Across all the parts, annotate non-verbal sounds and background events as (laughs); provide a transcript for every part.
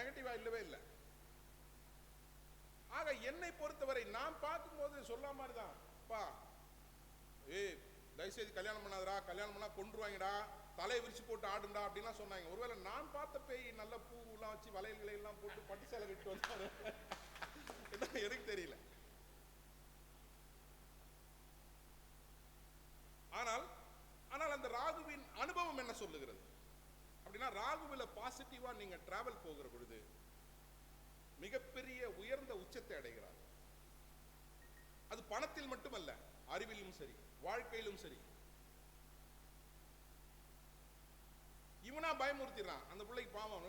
நெகட்டிவா இல்லவே இல்லை. ஆக என்னை பொறுத்தவரை நான் பார்க்கும்போது சொல்ல மாதிரி தான் பா ஏய் தயவுசெய்து கல்யாணம் பண்ணாதடா கல்யாணம் பண்ணா கொண்டுருவாங்கடா தலையை விரிச்சு போட்டு ஆடுண்டா அப்படின்லாம் சொன்னாங்க. ஒருவேளை நான் பார்த்த பேய் நல்ல பூவெல்லாம் வச்சு வளையல்களை எல்லாம் போட்டு பட்டு சேலை விட்டு வந்தாரு. (laughs) என்ன எனக்கு தெரியல ஆனால் ஆனால் அந்த ராகுவின் அனுபவம் என்ன சொல்லுகிறது அப்படின்னா ராகுவில பாசிட்டிவா நீங்க டிராவல் போகிற பொழுது மிகப்பெரிய உயர்ந்த உச்சத்தை அடைகிறார். அது பணத்தில் மட்டுமல்ல அறிவிலும் சரி வாழ்க்கையிலும் சரி. இவனா பயமுறுத்திடுறான். அந்த பிள்ளைக்கு பாவம்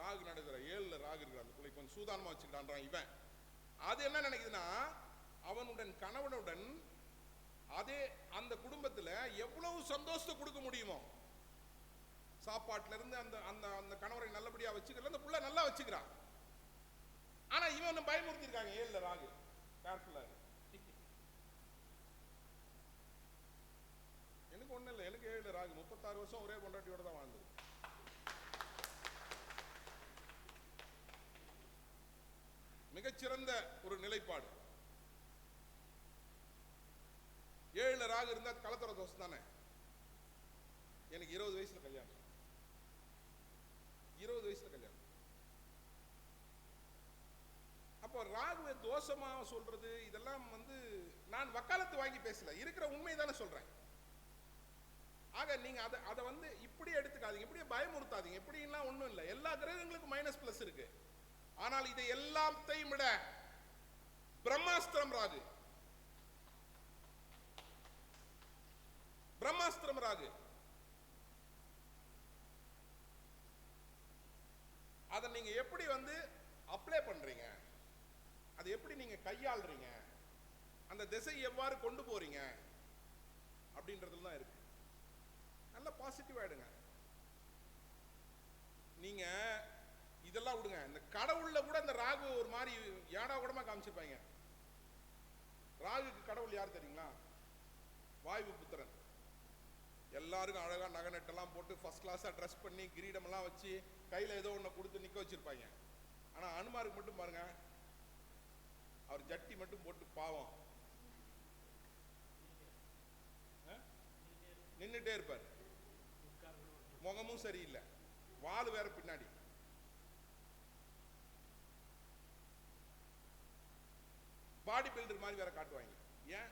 ராகு நடக்கிற ஏழுல ராகு இருக்கிற அந்த பிள்ளைக்கு கொஞ்சம் சூதானமா வச்சுக்கிட்டான்றான் இவன். அது என்ன நினைக்குதுன்னா அவனுடன் கணவனுடன் அதே அந்த குடும்பத்துல எவ்வளவு சந்தோஷத்தை கொடுக்க முடியுமோ சாப்பாட்டுல இருந்து அந்த அந்த அந்த கணவரை நல்லபடியா வச்சுக்கல அந்த புள்ள நல்லா வச்சுக்கிறான் ஆனா இவன் பயமுறுத்தி இருக்காங்க ஏழுல ராகு. கேர்ஃபுல்லாக எனக்கு ஒன்றும் இல்லை. எனக்கு ஏழு ராகு. முப்பத்தாறு வருஷம் ஒரே கொண்டாட்டியோட தான் வாழ்ந்தது. மிகச்சிறந்த ஒரு நிலைப்பாடு. ஏழுல ராகு இருந்தா கலத்தர தோசை தானே? எனக்கு இருபது வயசுல கல்யாணம். இருபது வயசுல கல்யாணம். அப்போ ராகுவை தோஷமா சொல்றது இதெல்லாம் வந்து நான் வக்காலத்து வாங்கி பேசல. இருக்கிற உண்மை தானே சொல்றேன். ஆக நீங்க அதை அதை வந்து இப்படி எடுத்துக்காதீங்க. இப்படியே பயமுறுத்தாதீங்க. இப்படிலாம் ஒண்ணும் இல்லை. எல்லா கிரகங்களுக்கும் மைனஸ் பிளஸ் இருக்கு. ஆனால் இதை எல்லாத்தையும் விட பிரம்மாஸ்திரம் ராகு பிரம்மாஸ்திரம் ராகு அதை நீங்க எப்படி வந்து அப்ளை பண்றீங்க அதை எப்படி நீங்க கையாளுறீங்க? அந்த திசை எவ்வாறு கொண்டு போறீங்க? அப்படின்றதுல தான் இருக்கு. நல்ல பாசிட்டிவ் ஆயிடுங்க. நீங்க இதெல்லாம் விடுங்க. இந்த கடவுள்ல கூட இந்த ராகு ஒரு மாதிரி ஏடா கூடமா காமிச்சிருப்பாங்க. ராகுக்கு கடவுள் யார் தெரியுங்களா? வாயு புத்திரன். எல்லாருக்கும் அழகா நகை நட்டெல்லாம் போட்டு ஃபர்ஸ்ட் கிளாஸா ட்ரெஸ் பண்ணி கிரீடமெல்லாம் வச்சு கையில ஏதோ ஒண்ணு கொடுத்து நிக்க வச்சிருப்பாங்க. ஆனா அனுமாருக்கு மட்டும் பாருங்க. அவர் ஜட்டி மட்டும் போட்டு பாவம். நின்னுட்டே இருப்பார். முகமும் சரியில்லை. வால் வேற பின்னாடி. பாடி பில்டர் மாதிரி வேற காட்டுவாங்க. ஏன்?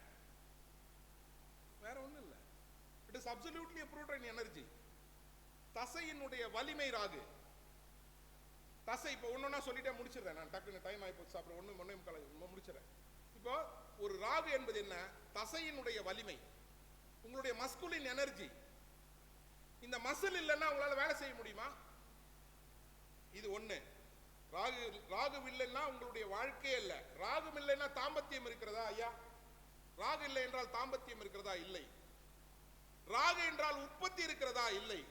வேற ஒண்ணும் இல்ல. It is absolutely approved energy தசையினுடைய வலிமை ராகு. தசை இப்போ ஒன்றா சொல்லிட்டே முடிச்சிடுறேன் நான் டக்குன்னு டைம் ஆகி போச்சு அப்புறம் ஒன்று ஒன்றே முக்கால் முடிச்சிடறேன். இப்போ ஒரு ராகு என்பது என்ன? தசையினுடைய வலிமை. உங்களுடைய மஸ்குலின் எனர்ஜி இந்த மசில் இல்லைன்னா உங்களால வேலை செய்ய முடியுமா? இது ஒண்ணு. ராகு ராகு இல்லைன்னா உங்களுடைய வாழ்க்கையே இல்லை. ராகு இல்லைன்னா தாம்பத்தியம் இருக்கிறதா ஐயா? ராகு இல்லை என்றால் தாம்பத்தியம் இருக்கிறதா? இல்லை. ராகு என்றால் உற்பத்தி இருக்கிறதா? இல்லை.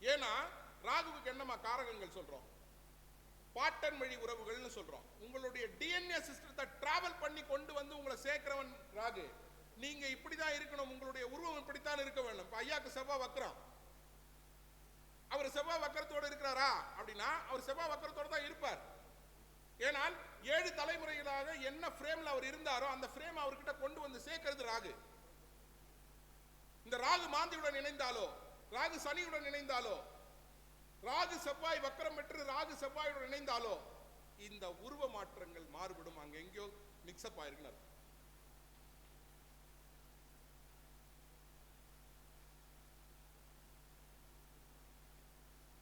ஏன்னா ராகுவுக்கு என்னமா காரகங்கள் சொல்றோம்? பாட்டன் வழி உறவுகள்னு சொல்றோம். உங்களுடைய டிஎன்ஏ சிஸ்டத்தை டிராவல் பண்ணி கொண்டு வந்து உங்களை சேர்க்கிறவன் ராகு. நீங்க இப்படிதான் இருக்கணும். உங்களுடைய உருவம் இப்படித்தான் இருக்க வேண்டும். ஐயாக்கு செவ்வாய் வக்கரம் அவர் செவ்வாய் வக்கரத்தோட இருக்கிறாரா? அப்படின்னா அவர் செவ்வாய் வக்கரத்தோடு தான் இருப்பார். ஏனால் ஏழு தலைமுறைகளாக என்ன ஃப்ரேம்ல அவர் இருந்தாரோ அந்த ஃப்ரேம் அவர்கிட்ட கொண்டு வந்து சேர்க்கிறது ராகு. இந்த ராகு மாந்தியுடன் இணைந்தாலோ ராகு சனியுடன் இணைந்தாலோ ராகு செவ்வாய் வக்கரம் பெற்று ராகு செவ்வாயுடன் இணைந்தாலோ இந்த உருவ மாற்றங்கள் மாறுபடும். அங்க எங்கேயோ மிக்சப் ஆயிருக்குன்னு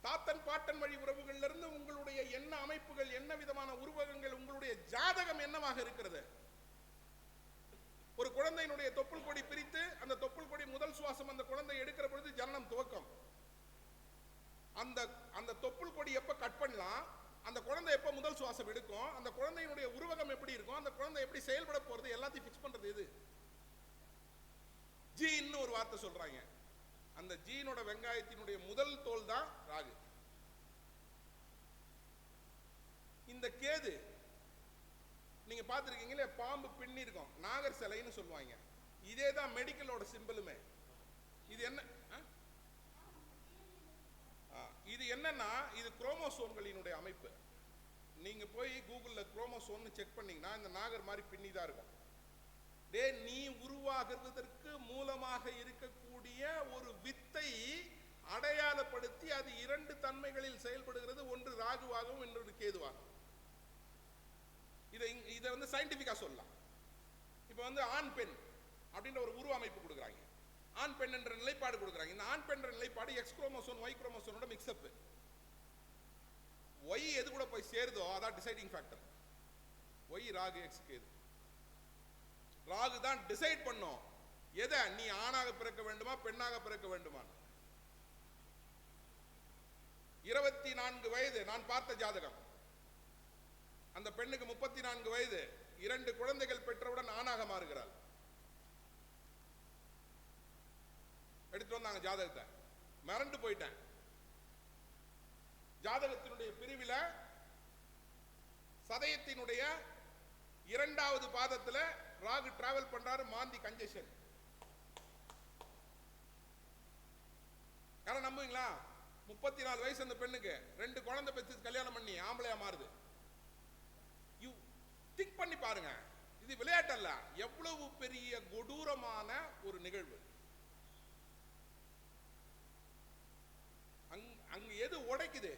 தாத்தன் பாட்டன் வழி உறவுகள்ல இருந்து உங்களுடைய என்ன அமைப்புகள் என்ன விதமான உருவகங்கள் உங்களுடைய ஜாதகம் என்னவாக இருக்கிறது? ஒரு குழந்தையினுடைய தொப்புள் கொடி பிரித்து அந்த தொப்புள் கொடி முதல் சுவாசம் அந்த குழந்தை எடுக்கிற பொழுது ஜனனம் துவக்கம். அந்த அந்த தொப்புள் கொடி எப்போ கட் பண்ணலாம்? அந்த குழந்தை எப்போ முதல் சுவாசம் எடுக்கும்? அந்த குழந்தையினுடைய உருவகம் எப்படி இருக்கும்? அந்த குழந்தை எப்படி செயல்பட போறது? எல்லாத்தையும் ஃபிக்ஸ் பண்றது இது ஜீன்னு ஒரு வார்த்தை சொல்றாங்க. அந்த ஜீனோட வெங்காயத்தினுடைய முதல் தோல் தான் ராகு. இந்த கேது நீங்க பார்த்திருக்கீங்களே பாம்பு பின்னி இருக்கும். நாகர் சிலைன்னு சொல்லுவாங்க. இதே தான் மெடிக்கலோட சிம்பிளுமே இது என்ன இது என்னன்னா இது குரோமோசோம்களினுடைய அமைப்பு. நீங்க போய் கூகுளில் குரோமோசோம்னு செக் பண்ணீங்கன்னா இந்த நாகர் மாதிரி பின்னி தான் இருக்கும். டே நீ உருவாகிறதுக்கு மூலமாக இருக்கக்கூடிய ஒரு வித்தை அடையாளப்படுத்தி அது இரண்டு தன்மைகளில் செயல்படுகிறது ஒன்று ராகுவாகவும் இன்னொரு கேதுவாகவும். இதை இதை வந்து சயின்டிபிக்கா சொல்லலாம். இப்போ வந்து ஆண் பெண் அப்படின்ற ஒரு உருவ அமைப்பு கொடுக்குறாங்க. ஆண் பெண் என்ற நிலைப்பாடு கொடுக்குறாங்க. இந்த ஆண் பெண் நிலைப்பாடு எக்ஸ் குரோமோசோன் ஒய் குரோமோசோனோட மிக்ஸ்அப் ஒய் எது கூட போய் சேருதோ அதான் deciding factor Y Rahu X எது? ராகு தான் டிசைட் பண்ணும். எதை? நீ ஆணாக பிறக்க வேண்டுமா பெண்ணாக பிறக்க வேண்டுமா? இருபத்தி நான்கு வயது நான் பார்த்த ஜாதகம். அந்த பெண்ணுக்கு முப்பத்தி நான்கு வயது. இரண்டு குழந்தைகள் பெற்றவுடன் ஆணாக மாறுகிறாள். எடுத்து ஜாதகத்தை. மிரண்டு போயிட்டேன். ஜாதகத்தினுடைய பிரிவில் சதயத்தினுடைய இரண்டாவது பாதத்துல ராகு டிராவல் பண்றாரு மாந்தி கஞ்சஷன் யாரும் நம்புவீங்களா? முப்பத்தி நாலு வயசு அந்த பெண்ணுக்கு. ரெண்டு குழந்தை பெற்று கல்யாணம் பண்ணி ஆம்பளையா மாறுது. யூ திங்க் பண்ணி பாருங்க. இது விளையாட்டு அல்ல எவ்வளவு பெரிய கொடூரமான ஒரு நிகழ்வு. அங்க எது உடைக்குது?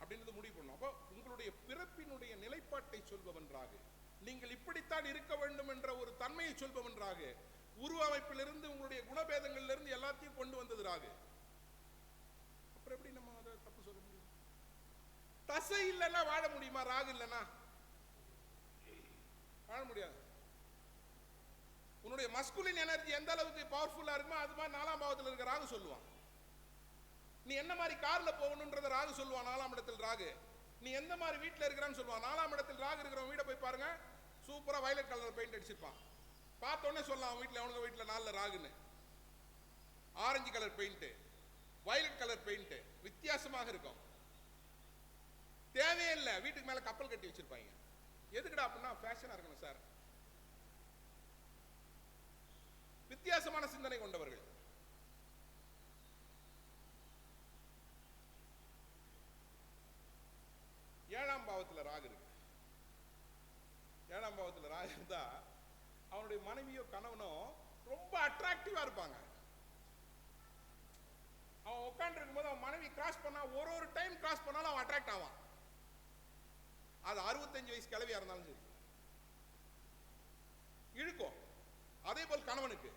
அப்படின்றது முடிவு பண்ணும் அப்போ உங்களுடைய பிறப்பினுடைய நிலைப்பாட்டை சொல்பவன்றாக நீங்கள் இப்படித்தான் இருக்க வேண்டும் என்ற ஒரு தன்மையை சொல்பவன்றாக உருவ அமைப்பிலிருந்து உங்களுடைய குணபேதங்கள்ல இருந்து எல்லாத்தையும் கொண்டு வந்ததுராக அப்புறம் எப்படி நம்ம அதை தப்பு சொல்ல முடியும்? தசை இல்லைன்னா வாழ முடியுமா? ராகு இல்லைன்னா? வாழ முடியாது. உன்னுடைய மஸ்குலின் எனர்ஜி எந்த அளவுக்கு பவர்ஃபுல்லா இருக்குமோ அது மாதிரி நாலாம் பாவத்தில் இருக்கிற ராகு சொல்லுவான். நீ என்ன மாதிரி கார்ல போகணுன்றத ராகு சொல்லுவான் நாலாம் இடத்தில் ராகு. நீ எந்த மாதிரி வீட்டில் இருக்கிறான்னு சொல்லுவான் நாலாம் இடத்தில் ராகு இருக்கிறவன் வீடை போய் பாருங்க சூப்பராக வயலட் கலர் பெயிண்ட் அடிச்சிருப்பான். பார்த்த உடனே சொல்லலாம் அவன் வீட்டில் அவனுக்கு வீட்டில் நாலில் ராகுன்னு. Orange colour paint violet colour paint வித்தியாசமாக இருக்கும். தேவையே இல்லை வீட்டுக்கு மேல கப்பல் கட்டி வச்சிருப்பாங்க. எதுக்குடா அப்படின்னா ஃபேஷனாக இருக்கணும் சார் வித்தியாசமான சிந்தனை கொண்டவர்கள். ஏழாம் பாவத்துல ராகு இருக்கு. ஏழாம் பாவத்தில் ராகு இருந்தா அவனுடைய மனைவியோ கணவனோ ரொம்ப அட்ராக்டிவா இருப்பாங்க. அவன் உட்கார்ந்து இருக்கும்போது அவன் மனைவி கிராஸ் பண்ணா ஒரு ஒரு டைம் கிராஸ் பண்ணாலும் அவன் அட்ராக்ட் ஆவான். அது அறுபத்தஞ்சு வயசு கிளவியா இருந்தாலும் சரி. இழுக்கும். அதே போல் கணவனுக்கு.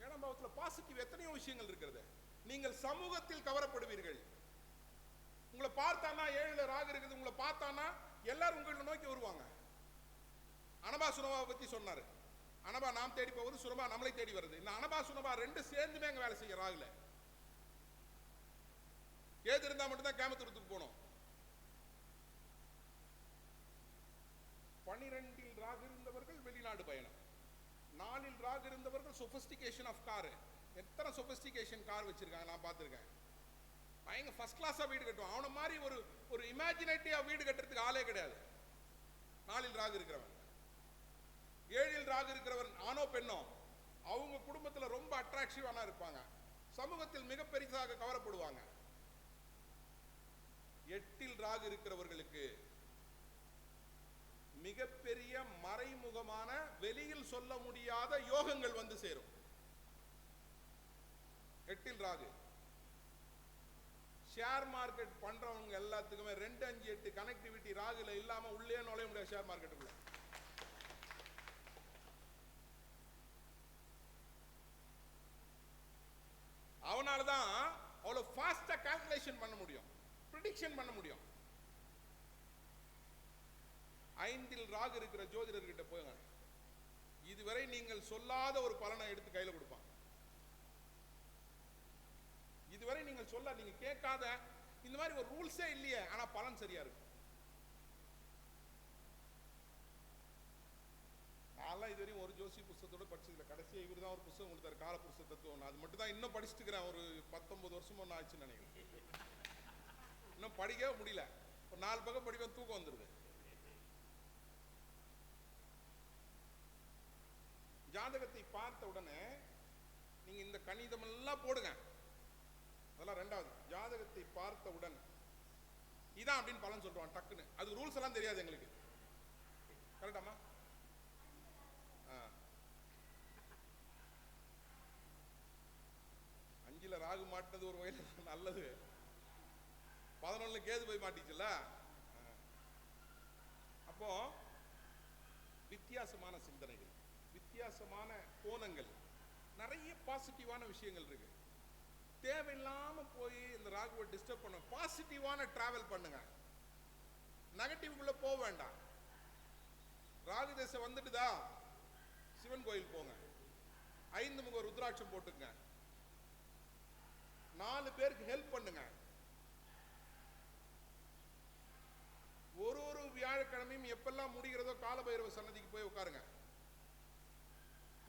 ஏழாம் பாவத்துல பாசிட்டிவ் எத்தனையோ விஷயங்கள் இருக்கிறது. நீங்கள் சமூகத்தில் கவரப்படுவீர்கள். உங்களை பார்த்தானா ஏழுல ராகு இருக்குது உங்களை பார்த்தானா எல்லாரும் உங்களை நோக்கி வருவாங்க. அனபா சுனபாவை பத்தி சொன்னாரு. அனபா நாம் தேடி போவது சுனபா நம்மளை தேடி வருது. இந்த அனபா சுனபா ரெண்டு சேர்ந்துமே அங்க வேலை செய்ய ராகுல. ஏது இருந்தா மட்டும்தான் கேமத்துறதுக்கு போனோம் பனிரெண்டில் ராகு இருந்தவர்கள் வெளிநாடு பயணம். நாலில் ராகு இருந்தவர்கள் சொபிஸ்டிகேஷன் ஆஃப் கார் எத்தனை சொபிஸ்டிகேஷன் கார் வச்சிருக்காங்க நான் பார்த்துருக்கேன். பயங்க ஃபர்ஸ்ட் கிளாஸாக வீடு கட்டுவான். அவன மாதிரி ஒரு ஒரு இமேஜினேட்டிவாக வீடு கட்டுறதுக்கு ஆளே கிடையாது. நாலில் ராகு இருக்கிறவன். ஏழில் ராகு இருக்கிறவன் ஆணோ பெண்ணோ அவங்க குடும்பத்துல ரொம்ப அட்ராக்டிவானா இருப்பாங்க. சமூகத்தில் மிக பெரிதாக கவரப்படுவாங்க எட்டில் ராகு இருக்கிறவர்களுக்கு மிகப்பெரிய மறைமுகமான வெளியில் சொல்ல முடியாத யோகங்கள் வந்து சேரும். எட்டில் ராகு. ஷேர் மார்க்கெட் பண்றவங்க எல்லாத்துக்குமே ரெண்டு அஞ்சு எட்டு கனெக்டிவிட்டி ராகுல இல்லாம உள்ளே நுழைய முடியாது ஷேர் மார்க்கெட்டுக்குள்ள அவனால தான் அவ்வளவு ஃபாஸ்டா கால்குலேஷன் பண்ண முடியும். ப்ரிடிக்ஷன் பண்ண முடியும். ஐந்தில் ராகு இருக்கிற ஜோதிடர்கிட்ட போங்க இதுவரை நீங்கள் சொல்லாத ஒரு பலனை எடுத்து கையில கொடுப்பான். இதுவரை நீங்கள் சொல்ல நீங்க கேட்காத இந்த மாதிரி ஒரு ரூல்ஸே இல்லையே ஆனா பலன் சரியா இருக்கும் நான்லாம் ஜோசி புஸ்தகத்தோட படிச்சதுல கடைசியா இவர் தான் ஒரு புஸ்தகம் கொடுத்தாரு காலபுருஷ தத்துவம் அது மட்டும் தான் இன்னும் படிச்சுட்டு இருக்கிறேன் ஒரு பத்தொன்பது வருஷம் ஒன்று ஆச்சுன்னு நினைக்கிறேன். இன்னும் படிக்கவே முடியல. ஒரு நாலு பக்கம் படிப்பேன் தூக்கம் வந்துடுது ஜாதகத்தை பார்த்த உடனே நீங்க இந்த கணிதம் எல்லாம் போடுங்க. அதெல்லாம் ரெண்டாவது ஜாதகத்தை பார்த்தவுடன் இதான் அப்படின்னு பலன் சொல்லுவான் டக்குன்னு. அது ரூல்ஸ் எல்லாம் தெரியாது எங்களுக்கு. கரெக்டாமா அஞ்சுல ராகு மாட்டினது ஒரு வகையில் நல்லது. பதினொன்னு கேது போய் மாட்டிச்சுல்ல? அப்போ வித்தியாசமான சிந்தனைகள் வித்தியாசமான கோணங்கள் நிறைய பாசிட்டிவான விஷயங்கள் இருக்கு. தேவையில்லாம போய் இந்த ராகுவை டிஸ்டர்ப் பண்ண பாசிட்டிவான டிராவல் பண்ணுங்க. நெகட்டிவ்குள்ளே போக வேண்டாம். ராகு தசை வந்துட்டுதா? சிவன் கோயில் போங்க. ஐந்து முக ருத்ராட்சம் போட்டுங்க நாலு பேருக்கு ஹெல்ப் பண்ணுங்க. ஒரு ஒரு வியாழக்கிழமையும் எப்பெல்லாம் முடிகிறதோ காலபைரவ சன்னதிக்கு போய் உட்காருங்க.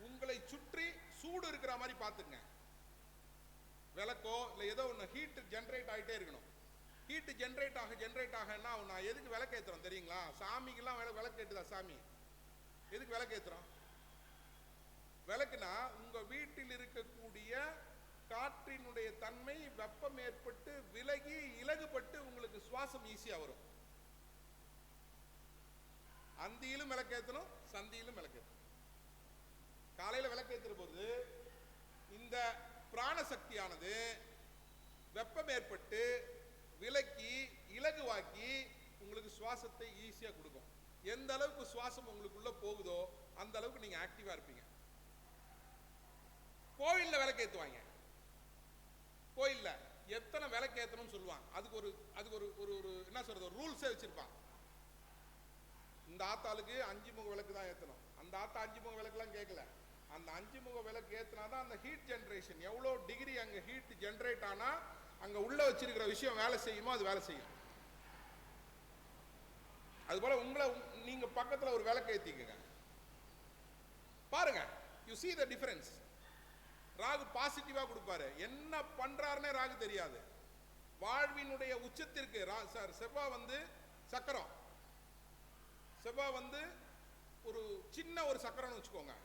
உங்களை சுற்றி சூடு இருக்கிற மாதிரி பார்த்துங்க ஏதோ ஒன்று ஹீட்டு ஜென்ரேட் ஆகிட்டே இருக்கணும். ஹீட்டு ஜென்ரேட் ஆக ஜென்ரேட் ஆகன்னா என்ன நான் எதுக்கு விளக்கேற்றுறோம் தெரியுங்களா? சாமிக்கெல்லாம் விளக்கு விளக்கேட்டுதா சாமி? எதுக்கு விளக்கேற்றுறோம் விளக்குனா உங்கள் வீட்டில் இருக்கக்கூடிய காற்றினுடைய தன்மை வெப்பம் ஏற்பட்டு விலகி இலகுபட்டு உங்களுக்கு சுவாசம் ஈஸியாக வரும். அந்தியிலும் விளக்கேற்றணும் சந்தியிலும் விளக்கேற்றணும் காலையில் விளக்கேற்றுற போது இந்த பிராணசக்தியானது வெப்பம் ஏற்பட்டு விலக்கி இலகுவாக்கி உங்களுக்கு சுவாசத்தை ஈஸியாக கொடுக்கும். எந்த அளவுக்கு சுவாசம் உங்களுக்குள்ள போகுதோ அந்த அளவுக்கு நீங்க ஆக்டிவா இருப்பீங்க. கோவில்ல விளக்கேத்துவாங்க. கோயில்ல எத்தனை விளக்கேத்தணும்னு சொல்லுவான் அதுக்கு ஒரு அதுக்கு ஒரு ஒரு ஒரு என்ன சொல்றது? ரூல்ஸே வச்சிருப்பான் இந்த ஆத்தாளுக்கு அஞ்சு முக விளக்கு தான் ஏத்தணும். அந்த ஆத்தா அஞ்சு முக விளக்குலாம் கேட்கல அந்த அஞ்சு முக விளக்கு ஏத்துனாதான் அந்த ஹீட் ஜென்ரேஷன் எவ்வளோ டிகிரி அங்க ஹீட் ஜென்ரேட் ஆனா அங்க உள்ள வச்சிருக்கிற விஷயம் வேலை செய்யுமோ அது வேலை செய்யும். அதுபோல உங்களை நீங்க பக்கத்துல ஒரு விளக்கு ஏத்திக்கங்க. பாருங்க you see the difference Rahu பாசிட்டிவா கொடுப்பாரு. என்ன பண்றாருன்னே ராகு தெரியாது. வாழ்வினுடைய உச்சத்திற்கு ரா சார் செவ்வா வந்து சக்கரம். செவ்வா வந்து ஒரு சின்ன ஒரு சக்கரம்னு வச்சுக்கோங்க.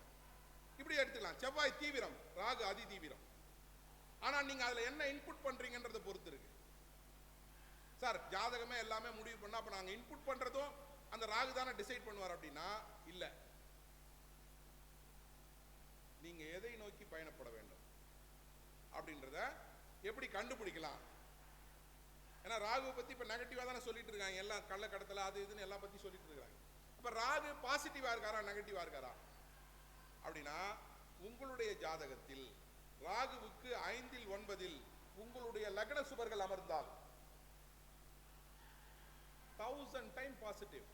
இப்படி எடுத்துக்கலாம். செவ்வாய் தீவிரம் ராகு அதி தீவிரம் ஆனா நீங்க அதுல என்ன இன்புட் பண்ணுறீங்கன்றத பொறுத்து இருக்கு. சார் ஜாதகமே எல்லாமே முடிவு பண்ணா அப்ப நாங்க இன்புட் பண்றதும் அந்த ராகு தானே டிசைட் பண்ணுவார் அப்படின்னா இல்ல. நீங்க எதை நோக்கி பயணப்பட வேண்டும்? அப்படின்றத எப்படி கண்டுபிடிக்கலாம்? ஏன்னா ராகுவை பத்தி இப்ப நெகட்டிவா தானே சொல்லிட்டு இருக்காங்க. எல்லாம் கள்ள கடத்தல அது இதுன்னு எல்லாம் பத்தி சொல்லிட்டு இருக்காங்க. இப்போ ராகு பாசிட்டிவா இருக்காரா நெகட்டிவா இருக்காரா? அப்படின்னா உங்களுடைய ஜாதகத்தில் ராகுவுக்கு ஐந்தில் ஒன்பதில் உங்களுடைய லக்ன சுபர்கள் அமர்ந்தால். தௌசண்ட் டைம் பாசிட்டிவ்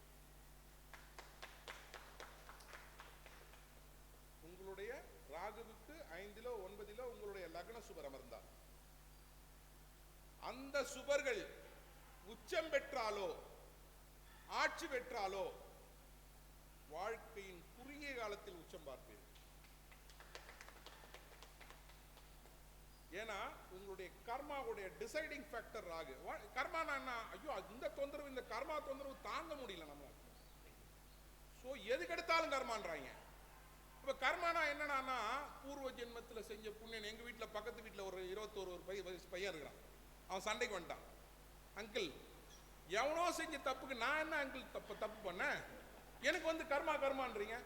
உங்களுடைய ராகுவுக்கு ஐந்திலோ ஒன்பதிலோ உங்களுடைய லக்ன சுபர் அமர்ந்தால். அந்த சுபர்கள் உச்சம் பெற்றாலோ ஆட்சி பெற்றாலோ வாழ்க்கையின் குறுகிய காலத்தில் உச்சம் பார்ப்பீர்கள். ஏன்னா உங்களுடைய கர்மாவுடைய டிசைடிங் ஃபேக்டர் ராகு வா- கர்மானா என்ன? ஐயோ இந்த தொந்தரவு இந்த கர்மா தொந்தரவு தாங்க முடியல நம்ம ஸோ எதுக்கு எடுத்தாலும் கர்மான்றாங்க. இப்போ கர்மானா என்னன்னா பூர்வ ஜென்மத்தில் செஞ்ச புண்ணியன் எங்கள் வீட்டில் பக்கத்து வீட்டில் ஒரு இருபத்தோரு ஒரு பையன் வயசு பையன் இருக்கிறான். அவன் சண்டைக்கு வந்துட்டான். அங்கிள் எவனோ செஞ்ச தப்புக்கு நான் என்ன அங்கிள் தப்பு தப்பு பண்ணேன்? எனக்கு வந்து கர்மா கர்மான்றீங்க?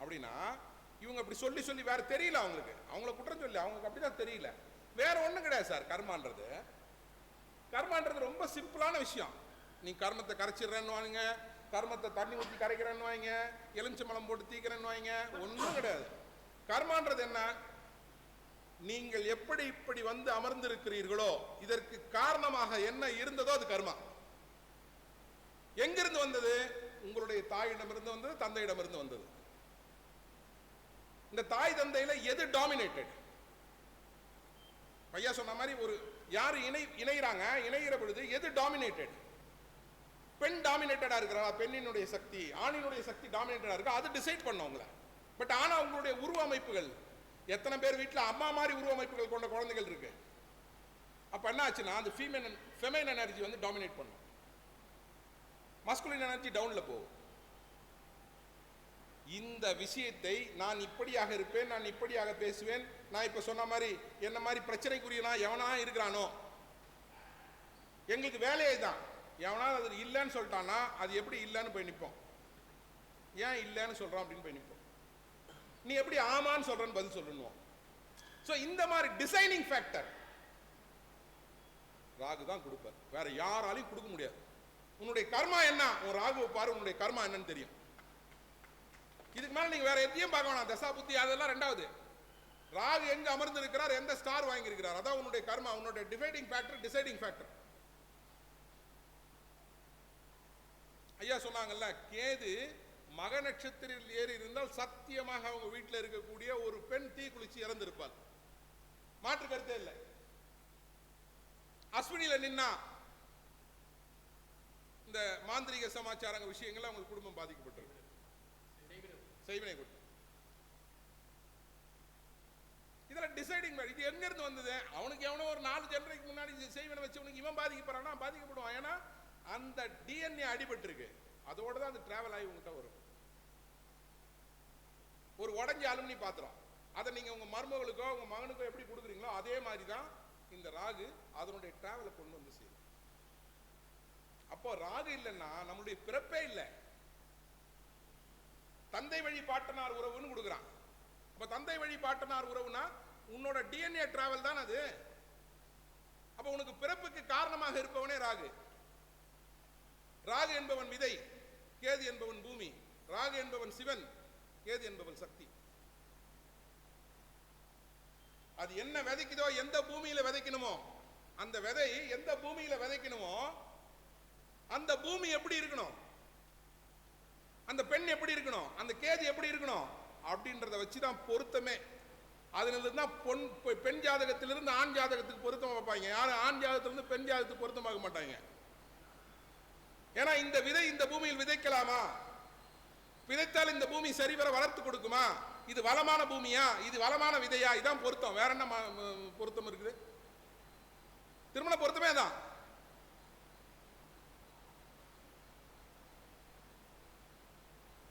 அப்படின்னா இவங்க அப்படி சொல்லி சொல்லி வேற தெரியல அவங்களுக்கு. அவங்கள குற்றம் சொல்லி அவங்களுக்கு அப்படிதான் தெரியல. வேற ஒண்ணும் கிடையாது சார் கர்மான்றது. கர்மான்றது ரொம்ப சிம்பிளான விஷயம். நீ கர்மத்தை கரைச்சிடுறேன்னு வாங்க கர்மத்தை தண்ணி ஊற்றி கரைக்கிறேன்னு வாங்க எலுமிச்சம்பழம் போட்டு தீக்கிறேன்னு வாங்க ஒன்றும் கிடையாது. கர்மான்றது என்ன? நீங்கள் எப்படி இப்படி வந்து அமர்ந்திருக்கிறீர்களோ இதற்கு காரணமாக என்ன இருந்ததோ அது கர்மா. எங்கிருந்து வந்தது? உங்களுடைய தாயிடமிருந்து வந்தது தந்தையிடமிருந்து வந்தது. இந்த தாய் தந்தையில எது டாமினேட்டட் ஐயா சொன்ன மாதிரி ஒரு யார் இணை இணைகிறாங்க இணைகிற பொழுது எது டாமினேட்டட் பெண் டாமினேட்டடா இருக்கிறா பெண்ணினுடைய சக்தி ஆணினுடைய சக்தி டாமினேட்டடா இருக்கா? அது டிசைட் பண்ண உங்களை பட் ஆனால் உங்களுடைய உருவமைப்புகள் எத்தனை பேர் வீட்டில் அம்மா மாதிரி உருவமைப்புகள் கொண்ட குழந்தைகள் இருக்கு? அப்போ என்ன ஆச்சுன்னா அந்த ஃபீமேன் ஃபெமைன் எனர்ஜி வந்து டாமினேட் பண்ணும். மஸ்குலின் எனர்ஜி டவுன்ல போகும். இந்த விஷயத்தை நான் இப்படியாக இருப்பேன் நான் இப்படியாக பேசுவேன். நான் இப்ப சொன்ன மாதிரி என்ன மாதிரி பிரச்சனைக்குரியனா எவனா இருக்கிறானோ. எங்களுக்கு வேலையே தான். எவனா அது இல்லைன்னு சொல்லிட்டான்னா அது எப்படி இல்லைன்னு போய் நிற்போம் ஏன் இல்லைன்னு சொல்றான் அப்படின்னு போய் நிற்போம் நீ எப்படி ஆமான்னு சொல்றன்னு பதில் சொல்லணும். ஸோ இந்த மாதிரி டிசைனிங் ஃபேக்டர் ராகு தான் கொடுப்பார். வேற யாராலையும் கொடுக்க முடியாது. உன்னுடைய கர்மா என்ன? உன் ராகுவை பாரு உன்னுடைய கர்மா என்னன்னு தெரியும். இதுக்கு மேல நீங்க வேற எதையும் பார்க்க வேணாம். தசா புத்தி அதெல்லாம் ரெண்டாவது. ராகு எங்க அமர்ந்து இருக்கிறார் எந்த ஸ்டார் வாங்கியிருக்கிறார்? அதான் உன்னுடைய கர்மா உன்னுடைய டிவைடிங் ஃபேக்டர் டிசைடிங் ஃபேக்டர் ஐயா சொன்னாங்கல்ல கேது மக நட்சத்திரத்தில் ஏறி இருந்தால் சத்தியமாக அவங்க வீட்டில் இருக்கக்கூடிய ஒரு பெண் தீ குளிச்சு இறந்திருப்பாள். மாற்று கருத்தே இல்லை. அஸ்வினியில நின்னா இந்த மாந்திரிக சமாச்சாரங்க விஷயங்கள் அவங்க குடும்பம் பாதிக்கப்பட்டிருக்கு செய்வினை கொடுத்து இதில் டிசைடிங் இது எங்க இருந்து வந்தது? அவனுக்கு எவனோ ஒரு நாலு ஜென்ரேக்கு முன்னாடி செய்வனை வச்சு வச்சவனுக்கு இவன் பாதிக்கப்படுறானா பாதிக்கப்படுவான். ஏன்னா அந்த டிஎன்ஏ அடிபட்டிருக்கு. அதோட தான் அந்த டிராவல் ஆகி உங்ககிட்ட வரும். ஒரு உடஞ்சி அலுமினி பாத்திரம். அதை நீங்க உங்க மருமகளுக்கோ உங்க மகனுக்கோ எப்படி கொடுக்குறீங்களோ அதே மாதிரி தான் இந்த ராகு அதனுடைய டிராவலை கொண்டு வந்து செய்யும் அப்போ ராகு இல்லைன்னா நம்மளுடைய பிறப்பே இல்லை. தந்தை வழி பாட்டனார் உறவுன்னு கொடுக்குறான். அப்போ தந்தை வழி பாட்டனார் உறவுனா உன்னோட டிஎன்ஏ டிராவல் தான் அது. அப்போ உனக்கு பிறப்புக்கு காரணமாக இருப்பவனே ராகு. ராகு என்பவன் விதை கேது என்பவன் பூமி ராகு என்பவன் சிவன் கேது என்பவன் சக்தி. அது என்ன விதைக்குதோ எந்த பூமியில விதைக்கணுமோ அந்த விதை எந்த பூமியில விதைக்கணுமோ அந்த பூமி எப்படி இருக்கணும் அந்த பெண் எப்படி இருக்கணும் அந்த கேது எப்படி இருக்கணும்? அப்படின்றத வச்சு தான் பொருத்தமே. அதுலேருந்து தான் பொன் பெண் ஜாதகத்திலிருந்து ஆண் ஜாதகத்துக்கு பொருத்தம் வைப்பாங்க. யாரும் ஆண் ஜாதகத்திலிருந்து பெண் ஜாதகத்துக்கு பொருத்தம் மாட்டாங்க. ஏன்னா இந்த விதை இந்த பூமியில் விதைக்கலாமா? விதைத்தால் இந்த பூமி சரிவர வளர்த்து கொடுக்குமா? இது வளமான பூமியா? இது வளமான விதையா? இதான் பொருத்தம். வேற என்ன பொருத்தம் இருக்குது? திருமண பொருத்தமே தான்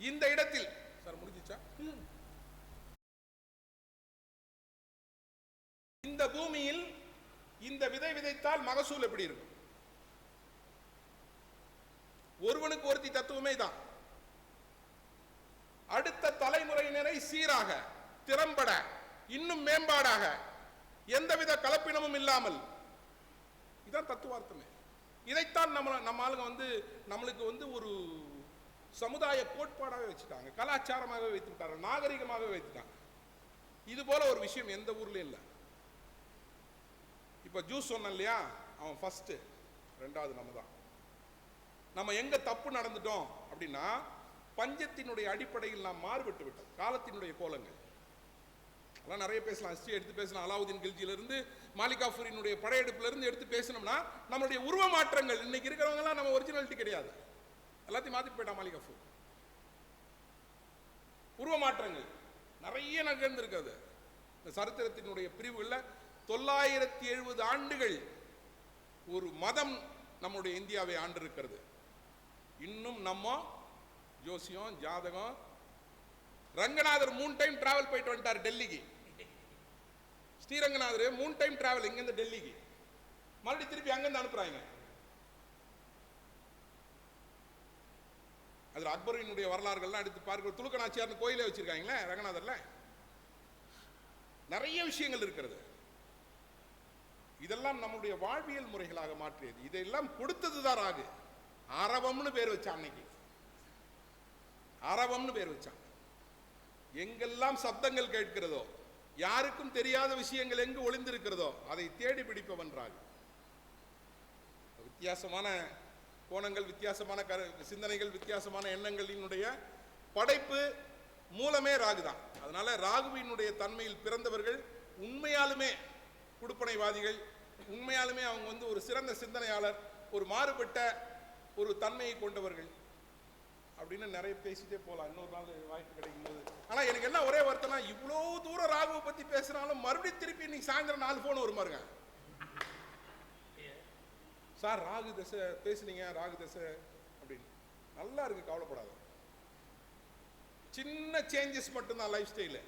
இந்த இடத்தில் இந்த பூமியில் இந்த விதை விதைத்தால் மகசூல் எப்படி இருக்கும்? ஒருவனுக்கு ஒருத்தி தத்துவமே தான் அடுத்த தலைமுறையினரை சீராக திறம்பட இன்னும் மேம்பாடாக எந்தவித கலப்பினமும் இல்லாமல். இதான் தத்துவார்த்தமே. இதைத்தான் நம்ம நம்ம ஆளுங்க வந்து நம்மளுக்கு வந்து ஒரு சமுதாய கோட்பாடாகவே வச்சுட்டாங்க கலாச்சாரமாகவே வைத்து விட்டாங்க நாகரிகமாகவே வைத்துட்டாங்க இது போல ஒரு விஷயம் எந்த ஊர்லயும் இல்லை. இப்போ ஜூஸ் சொன்னேன் இல்லையா? அவன் ஃபர்ஸ்ட் ரெண்டாவது நம்ம தான். நம்ம எங்க தப்பு நடந்துட்டோம் அப்படின்னா பஞ்சத்தினுடைய அடிப்படையில் நாம் மாறுபட்டு விட்டோம் காலத்தினுடைய கோலங்கள். அதெல்லாம் நிறைய பேசலாம் ஹிஸ்டரி எடுத்து பேசலாம். அலாவுதீன் கில்ஜில இருந்து மாலிகாஃபூரினுடைய படையெடுப்புல இருந்து எடுத்து பேசணும்னா நம்மளுடைய உருவ மாற்றங்கள். இன்னைக்கு இருக்கிறவங்கலாம் நம்ம ஒரிஜினாலிட்டி கிடையாது. எல்லாத்தையும் மாத்தி போயிட்டான் மாலிகாஃபூர் உருவ மாற்றங்கள். நிறைய நகர்ந்திருக்கிறது இந்த சரித்திரத்தினுடைய பிரிவுகளில் தொள்ளாயிரத்தி எழுபது ஆண்டுகள் ஒரு மதம் நம்முடைய இந்தியாவை ஆண்டிருக்கிறது. இன்னும் நம்ம ஜோசியம் ஜாதகம் ரங்கநாதர் மூணு டைம் டிராவல் போயிட்டு வந்துட்டார் டெல்லிக்கு. ஸ்ரீரங்கநாதர் மூணு டைம் டிராவல் இங்கிருந்து டெல்லிக்கு. மறுபடியும் திருப்பி அங்கிருந்து அனுப்புறாங்க. அதில் அக்பரினுடைய வரலாறுகள்லாம் எடுத்து பார்க்க துலுக்கநாச்சியார்னு கோயிலே வச்சுருக்காங்களே ரங்கநாதரில். நிறைய விஷயங்கள் இருக்கிறது. இதெல்லாம் நம்முடைய வாழ்வியல் முறைகளாக மாற்றியது. இதெல்லாம் கொடுத்ததுதான் ராகு. அரவம்னு பேர் வச்சான் அன்னைக்கு. அரவம்னு பேர் வச்சான். எங்கெல்லாம் சப்தங்கள் கேட்கிறதோ யாருக்கும் தெரியாத விஷயங்கள் எங்கு ஒளிந்திருக்கிறதோ அதை தேடி பிடிப்பவன் ராகு. வித்தியாசமான கோணங்கள் வித்தியாசமான கரு சிந்தனைகள் வித்தியாசமான எண்ணங்களினுடைய படைப்பு மூலமே ராகு தான். அதனால் ராகுவினுடைய தன்மையில் பிறந்தவர்கள் உண்மையாலுமே குடுப்பனைவாதிகள் உண்மையாலுமே அவங்க வந்து ஒரு சிறந்த சிந்தனையாளர் ஒரு மாறுபட்ட ஒரு தன்மையை கொண்டவர்கள் அப்படின்னு நிறைய பேசிட்டே போகலாம். இன்னொரு நாள் வாய்ப்பு கிடைக்கும் போது ஆனால் எனக்கு என்ன ஒரே வருத்தம்னா இவ்வளோ தூரம் ராகுவை பற்றி பேசுனாலும் மறுபடியும் திருப்பி இன்னைக்கு சாயந்தரம் நாலு ஃபோன் வரும் பாருங்க சார் ராகு தசை பேசுனீங்க ராகு தசை அப்படின்னு. நல்லா இருக்கு கவலைப்படாத. சின்ன சேஞ்சஸ் மட்டும்தான் லைஃப் ஸ்டைலு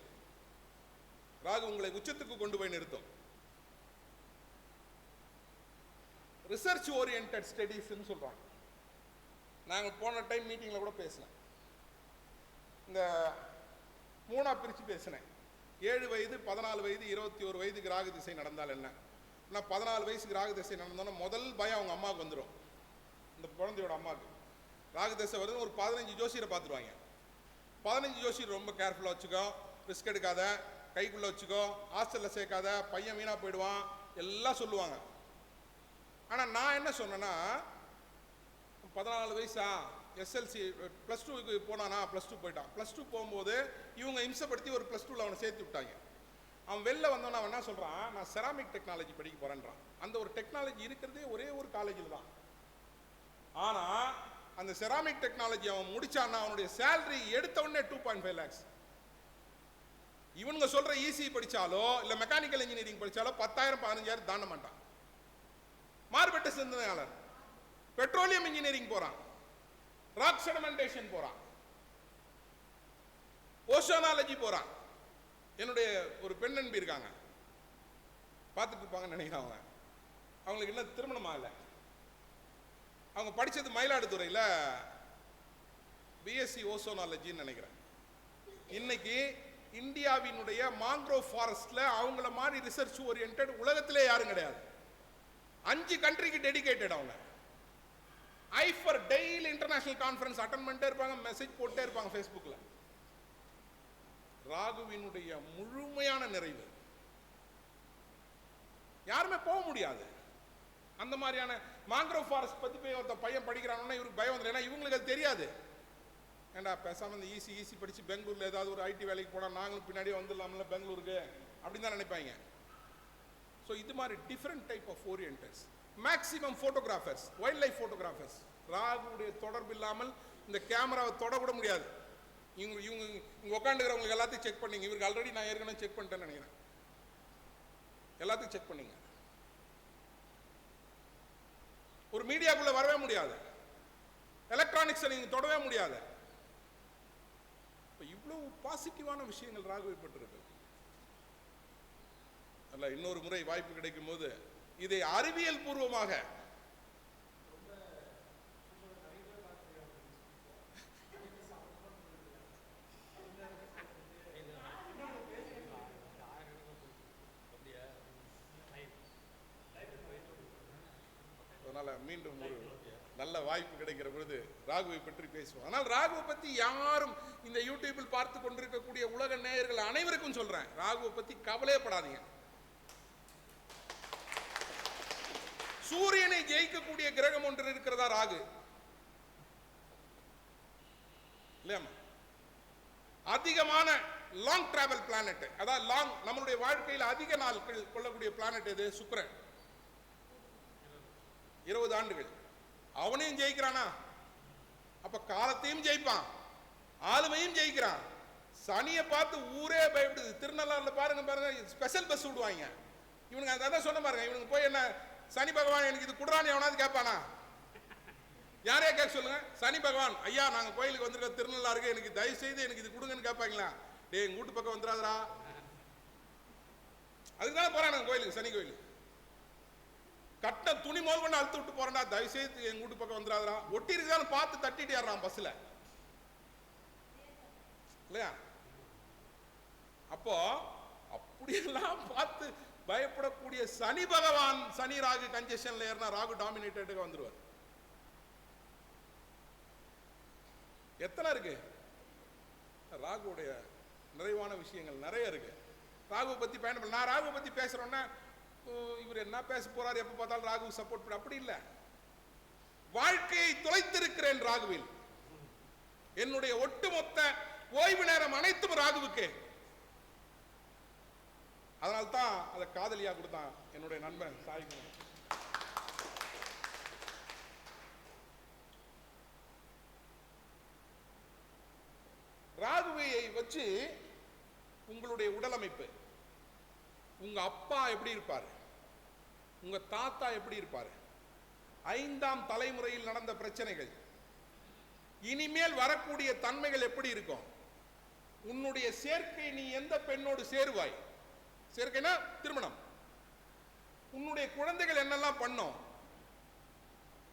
ராகு உங்களை உச்சத்துக்கு கொண்டு போய் நிறுத்தும். ரிசர்ச் ஓரியன்ட் ஸ்டடீஸ்னு சொல்றாங்க. நாங்கள் போன டைம் மீட்டிங்கில் கூட பேசினேன். இந்த மூணா பிரித்து பேசினேன். ஏழு வயது பதினாலு வயது இருபத்தி ஒரு வயதுக்கு ராகு திசை நடந்தால் என்ன? ஆனால் பதினாலு வயசுக்கு ராகதசை நடந்தோன்னா முதல் பயம் அவங்க அம்மாவுக்கு வந்துடும் இந்த குழந்தையோட அம்மாவுக்கு. ராகதசை வந்து வருது ஒரு பதினஞ்சு ஜோசியரை பார்த்துருவாங்க. பதினஞ்சு ஜோசியர் ரொம்ப கேர்ஃபுல்லாக வச்சுக்கோ ரிஸ்க் எடுக்காத கைக்குள்ளே வச்சுக்கோ ஹாஸ்டலில் சேர்க்காத பையன் வீணாக போயிடுவான் எல்லாம் சொல்லுவாங்க. ஆனால் நான் என்ன சொன்னேன்னா பதினாலு வயசா எஸ்எல்சி ப்ளஸ் டூக்கு போனானா ப்ளஸ் டூ போயிட்டான். ப்ளஸ் டூ போகும்போது இவங்க இம்சப்படுத்தி ஒரு ப்ளஸ் டூவில் அவனை சேர்த்து விட்டாங்க. அவன் வெளில வந்தவன அவன் என்ன சொல்கிறான் நான் செராமிக் டெக்னாலஜி படிக்க போகிறேன்றான் அந்த ஒரு டெக்னாலஜி இருக்கிறதே ஒரே ஒரு காலேஜில் தான். ஆனால் அந்த செராமிக் டெக்னாலஜி அவன் முடிச்சான்னா அவனுடைய சேலரி எடுத்த உடனே டூ பாயிண்ட் ஃபைவ் லேக்ஸ் இவனுங்க சொல்ற ஈசி படிச்சாலோ இல்லை மெக்கானிக்கல் இன்ஜினியரிங் படிச்சாலோ பத்தாயிரம் பதினஞ்சாயிரம் தாண்ட மாட்டான். மார்பெட்ட சிந்தனையாளர். பெட்ரோலியம் இன்ஜினியரிங் போறான். ராக் செடமெண்டேஷன் போறான். ஓஷோனாலஜி போறான். என்னுடைய ஒரு பெண் நண்பி இருக்காங்க. பார்த்துட்டு இருப்பாங்கன்னு நினைக்கிறேன் அவங்க. அவங்களுக்கு இன்னும் திருமணம் ஆகல. அவங்க படித்தது மயிலாடுதுறையில் பிஎஸ்சி ஓசோனாலஜின்னு நினைக்கிறேன். இன்னைக்கு இந்தியாவினுடைய மாங்க்ரோ ஃபாரஸ்டில் அவங்கள மாதிரி ரிசர்ச் ஓரியன்ட் உலகத்திலே யாரும் கிடையாது. அஞ்சு கண்ட்ரிக்கு டெடிகேட்டட் அவங்க. ஐஃபர் டெய்லி இன்டர்நேஷனல் கான்ஃபரன்ஸ் அட்டன் பண்ணிட்டே இருப்பாங்க மெசேஜ் போட்டே இருப்பாங்க ஃபேஸ்புக்கில் ராகுவினுடைய முழுமையான நிறைவு. யாருமே போக முடியாது. அந்த மாதிரியான மாங்க்ரோவ் ஃபாரஸ்ட் பத்தி போய் ஒருத்த பையன் படிக்கிறாங்கன்னா இவருக்கு பயம் வந்துடும். ஏன்னா இவங்களுக்கு அது தெரியாது. ஏண்டா பேசாமல் இந்த ஈஸி ஈஸி படித்து பெங்களூரில் ஏதாவது ஒரு ஐடி வேலைக்கு போனால் நாங்களும் பின்னாடியே வந்துடலாம்ல பெங்களூருக்கு அப்படின்னு தான் நினைப்பாங்க. ஸோ இது மாதிரி different type of ஓரியன்டர்ஸ் maximum photographers wildlife photographers ராகுடைய தொடர்பு இல்லாமல் இந்த கேமராவை தொடக்கூட முடியாது. இவங்க இவங்க இங்கே உட்காந்துக்கிறவங்களுக்கு எல்லாத்தையும் செக் பண்ணீங்க. இவருக்கு ஆல்ரெடி நான் ஏற்கனவே செக் பண்ணிட்டேன்னு நினைக்கிறேன். எல்லாத்தையும் செக் பண்ணிங்க. ஒரு மீடியாக்குள்ள வரவே முடியாது. எலக்ட்ரானிக்ஸை நீங்க தொடவே முடியாது. இப்போ இவ்வளவு பாசிட்டிவான விஷயங்கள் ராகவைப்பட்டிருக்கு அல்ல இன்னொரு முறை வாய்ப்பு கிடைக்கும் போது இதை அறிவியல் பூர்வமாக அதனால மீண்டும் ஒரு நல்ல வாய்ப்பு கிடைக்கிற பொழுது ராகுவை பற்றி பேசுவோம். ஆனால் ராகுவை பற்றி யாரும் இந்த யூடியூப்பில் பார்த்து கொண்டிருக்கக்கூடிய உலக நேயர்கள் அனைவருக்கும் சொல்கிறேன் ராகுவை பற்றி கவலையப்படாதீங்க சூரியனை ஜெயிக்கக்கூடிய கிரகம் ஒன்று இருக்கிறதா ராகு? இல்லையாமா அதிகமான லாங் டிராவல் பிளானட் அதாவது லாங் நம்மளுடைய வாழ்க்கையில் அதிக நாட்கள் கொள்ளக்கூடிய பிளானட் எது? சுக்கரன். இருபது ஆண்டுகள். அவனையும் ஜெயிக்கிறானா? அப்ப காலத்தையும் ஜெயிப்பான். ஆளுமையும் ஜெயிக்கிறான். சனியை பார்த்து ஊரே பயப்படுது. திருநள்ளாறுல பாருங்க பாருங்க ஸ்பெஷல் பஸ் விடுவாங்க. இவனுங்க அதான் சொன்ன பாருங்க இவனுக்கு போய் என்ன சனி பகவான் எனக்கு இது குடுறான்னு எவனாவது கேட்பானா? யாரே கேட்க சொல்லுங்க? சனி பகவான் ஐயா நாங்க கோயிலுக்கு வந்திருக்க திருநள்ளாறுக்கு எனக்கு தயவு செய்து எனக்கு இது கொடுங்கன்னு கேட்பாங்களா? டேய் எங்க வீட்டு பக்கம் வந்துடாதரா அதுக்கு தானே போறான் கோயிலுக்கு சனி கோயிலுக்கு. கட்ட துணி மோல் பண்ண அழுத்து விட்டு போறேன்டா தயவு செய்து எங்க வீட்டு பக்கம் வந்துடாதரா ஒட்டி இருக்கான்னு பார்த்து தட்டிட்டு ஏறான் பஸ்ல. இல்லையா? அப்போ அப்படியெல்லாம் பார்த்து பயப்படக்கூடிய சனி பகவான் சனி ராகு கன்ஜெஷன்ல ஏறினா ராகு டாமினேட்டடுக்கு வந்துருவார். எத்தனை இருக்கு? ராகுடைய நிறைவான விஷயங்கள் நிறைய இருக்கு. ராகுவை பத்தி பயணம் நான் ராகுவை பத்தி பேசுறோன்னா இவர் என்ன பேச போறார் எப்ப பார்த்தாலும் ராகு சப்போர்ட் பண்ண அப்படி இல்லை. வாழ்க்கையை துளைத்திருக்கிறேன் ராகுவில். என்னுடைய ஒட்டுமொத்த ஓய்வு நேரம் அனைத்தும் ராகுவுக்கு. அதனால தான் அதை காதலியா கொடுத்தான் என்னுடைய நண்பன் சாய் ராகுவையை வச்சு உங்களுடைய உடலமைப்பு. உங்கள் உங்க அப்பா எப்படி இருப்பார்? உங்க தாத்தா எப்படி இருப்பார்? ஐந்தாம் தலைமுறையில் நடந்த பிரச்சனைகள். இனிமேல் வரக்கூடிய தன்மைகள் எப்படி இருக்கும்? உன்னுடைய சேர்க்கை நீ எந்த பெண்ணோடு சேருவாய்? சேர்க்கைனா திருமணம். உன்னுடைய குழந்தைகள் என்னெல்லாம் பண்ணும்?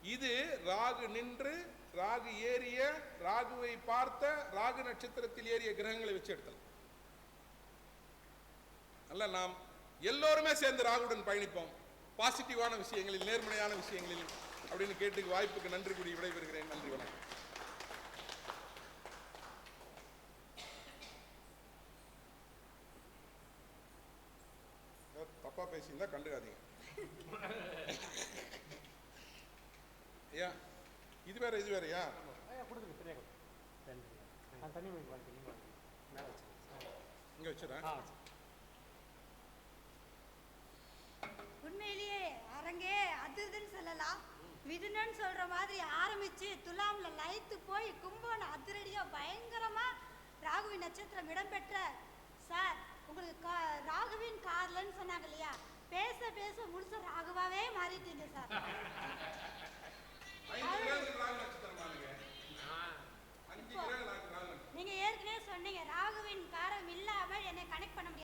இது ராகு நின்று ராகு ஏறிய ராகுவை பார்த்த ராகு நட்சத்திரத்தில் ஏறிய கிரகங்களை வச்சு எடுத்தலாம் அல்ல நாம் எல்லோருமே சேர்ந்து ராகுடன் பயணிப்போம். பாசிட்டிவான விஷயங்களில் நேர்மறையான விஷயங்களில் அப்படின்னு கேட்டு வாய்ப்புக்கு நன்றி கூறி விடைபெறுகிறேன். நன்றி வணக்கம். தப்பா பேசியிருந்தா கண்டுக்காதீங்க. ஐயா இது வேற இது வேறயா? ஐயா கொடுத்துருங்க அரங்கே அது இதுன்னு சொல்லலாம். விதுனன்னு சொல்கிற மாதிரி ஆரம்பித்து துலாமில் லைத்து போய் கும்பகோணம் அதிரடியாக பயங்கரமாக ராகுவி நட்சத்திரம் இடம்பெற்ற சார் உங்களுக்கு கா ராகுவின் கார்லன்னு சொன்னாங்க இல்லையா? பேச பேச முடிச்ச ராகுவாவே மாறிட்டீங்க சார். நீங்க ஏற்கனவே சொன்னீங்க ராகுவின் காரம் இல்லாமல் என்னை கனெக்ட் பண்ண முடியும்